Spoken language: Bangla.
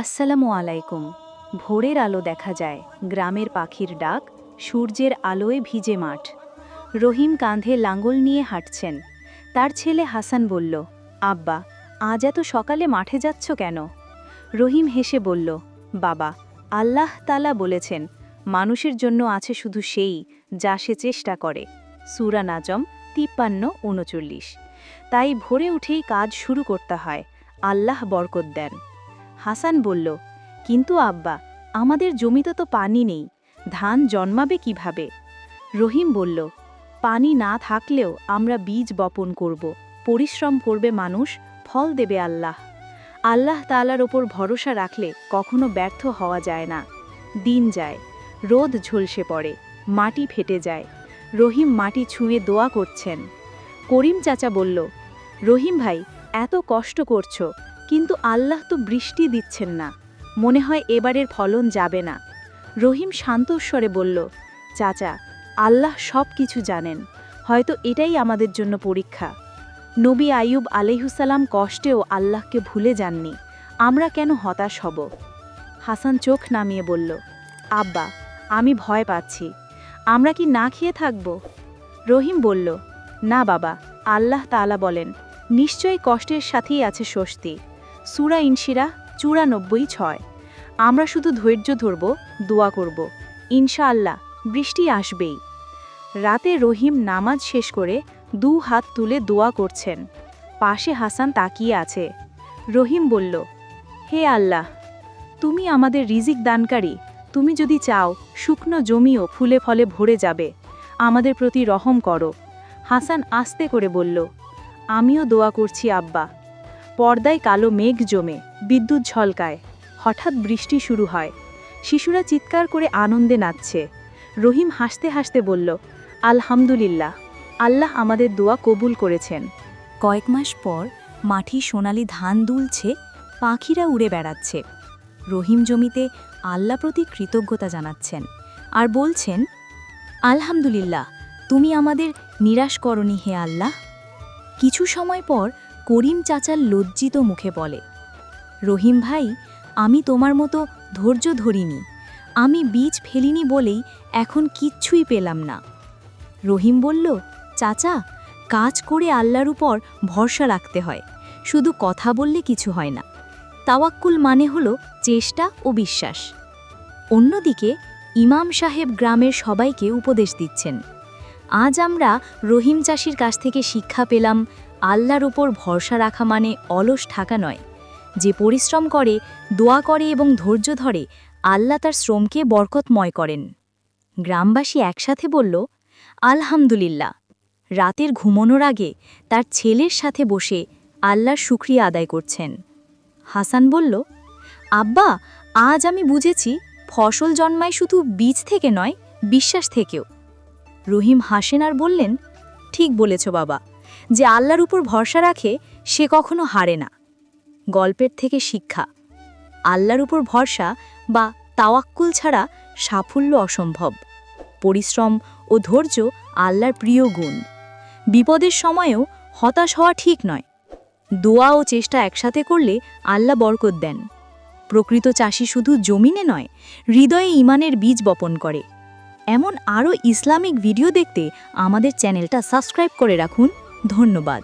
আসসালামু আলাইকুম। ভোরের আলো দেখা যায়, গ্রামের পাখির ডাক, সূর্যের আলোয় ভিজে মাঠ। রহিম কাঁধে লাঙ্গল নিয়ে হাঁটছেন। তার ছেলে হাসান বলল, আব্বা, আজ এত সকালে মাঠে যাচ্ছ কেন? রহিম হেসে বলল, বাবা, আল্লাহ তালা বলেছেন, মানুষের জন্য আছে শুধু সেই যা সে চেষ্টা করে। সুরা নাজম তিপ্পান্ন, উনচল্লিশ। তাই ভোরে উঠেই কাজ শুরু করতে হয়। আল্লাহ বরকত দেন। হাসান বলল, কিন্তু আব্বা, আমাদের জমিতে তো পানি নেই, ধান জন্মাবে কীভাবে? রহিম বলল, পানি না থাকলেও আমরা বীজ বপন করব, পরিশ্রম করবে মানুষ, ফল দেবে আল্লাহ। আল্লাহ তালার ওপর ভরসা রাখলে কখনো ব্যর্থ হওয়া যায় না। দিন যায়, রোদ ঝলসে পড়ে, মাটি ফেটে যায়। রহিম মাটি ছুঁয়ে দোয়া করছেন। করিম চাচা বলল, রহিম ভাই, এত কষ্ট করছ কিন্তু আল্লাহ তো বৃষ্টি দিচ্ছেন না। মনে হয় এবারের ফলন যাবে না। রহিম শান্ত শান্তস্বরে বলল, চাচা, আল্লাহ সব কিছু জানেন। হয়তো এটাই আমাদের জন্য পরীক্ষা। নবী আইয়ুব আলাইহুসালাম কষ্টেও আল্লাহকে ভুলে যাননি। আমরা কেন হতাশ হব? হাসান চোখ নামিয়ে বলল, আব্বা, আমি ভয় পাচ্ছি। আমরা কি না খেয়ে থাকব? রহিম বলল, না বাবা, আল্লাহ তাআলা বলেন, নিশ্চয়ই কষ্টের সাথেই আছে স্বস্তি। সুরা ইনশিরা চুরানব্বই ছয়। আমরা শুধু ধৈর্য ধরব, দোয়া করব। ইনশাআল্লাহ, বৃষ্টি আসবেই। রাতে রহিম নামাজ শেষ করে দু হাত তুলে দোয়া করছেন। পাশে হাসান তাকিয়ে আছে। রহিম বলল, হে আল্লাহ, তুমি আমাদের রিজিক দানকারী। তুমি যদি চাও, শুকনো জমিও ফুলে ফলে ভরে যাবে। আমাদের প্রতি রহম করো। হাসান আস্তে করে বলল, আমিও দোয়া করছি, আব্বা। পর্দায় কালো মেঘ জমে, বিদ্যুৎ ঝলকায়। হঠাৎ বৃষ্টি শুরু হয়। শিশুরা চিৎকার করে আনন্দে নাচছে। রহিম হাসতে হাসতে বলল, আলহামদুলিল্লাহ, আল্লাহ আমাদের দোয়া কবুল করেছেন। কয়েক মাস পর মাটি সোনালি ধান দুলছে, পাখিরা উড়ে বেড়াচ্ছে। রহিম জমিতে আল্লাহ প্রতি কৃতজ্ঞতা জানাচ্ছেন আর বলছেন, আলহামদুলিল্লাহ, তুমি আমাদের নিরাশ করনি হে আল্লাহ। কিছু সময় পর করিম চাচার লজ্জিত মুখে বলে, রহিম ভাই, আমি তোমার মতো ধৈর্য ধরিনি। আমি বীজ ফেলিনি বলেই এখন কিচ্ছুই পেলাম না। রহিম বলল, চাচা, কাজ করে আল্লাহর উপর ভরসা রাখতে হয়। শুধু কথা বললে কিছু হয় না। তাওয়াক্কুল মানে হলো চেষ্টা ও বিশ্বাস। অন্যদিকে, ইমাম সাহেব গ্রামের সবাইকে উপদেশ দিচ্ছেন, আজ আমরা রহিম চাষির কাছ থেকে শিক্ষা পেলাম আল্লাহর ওপর ভরসা রাখা মানে অলস থাকা নয়। যে পরিশ্রম করে, দোয়া করে এবং ধৈর্য ধরে, আল্লাহ তার শ্রমকে বরকতময় করেন। গ্রামবাসী একসাথে বলল, আলহামদুলিল্লাহ। রাতের ঘুমানোর আগে তার ছেলের সাথে বসে আল্লাহর শুক্রিয়া আদায় করছেন। হাসান বলল, আব্বা, আজ আমি বুঝেছি, ফসল জন্মায় শুধু বীজ থেকে নয়, বিশ্বাস থেকেও। রহিম হাসেন আর বললেন, ঠিক বলেছ বাবা। যে আল্লাহর উপর ভরসা রাখে, সে কখনো হারে না। গল্পের থেকে শিক্ষা, আল্লাহর উপর ভরসা বা তাওয়াক্কুল ছাড়া সাফল্য অসম্ভব। পরিশ্রম ও ধৈর্য আল্লাহর প্রিয় গুণ। বিপদের সময়েও হতাশ হওয়া ঠিক নয়। দোয়া ও চেষ্টা একসাথে করলে আল্লাহ বরকত দেন। প্রকৃত চাষি শুধু জমিনে নয়, হৃদয়ে ইমানের বীজ বপন করে। এমন আরও ইসলামিক ভিডিও দেখতে আমাদের চ্যানেলটা সাবস্ক্রাইব করে রাখুন। ধন্যবাদ।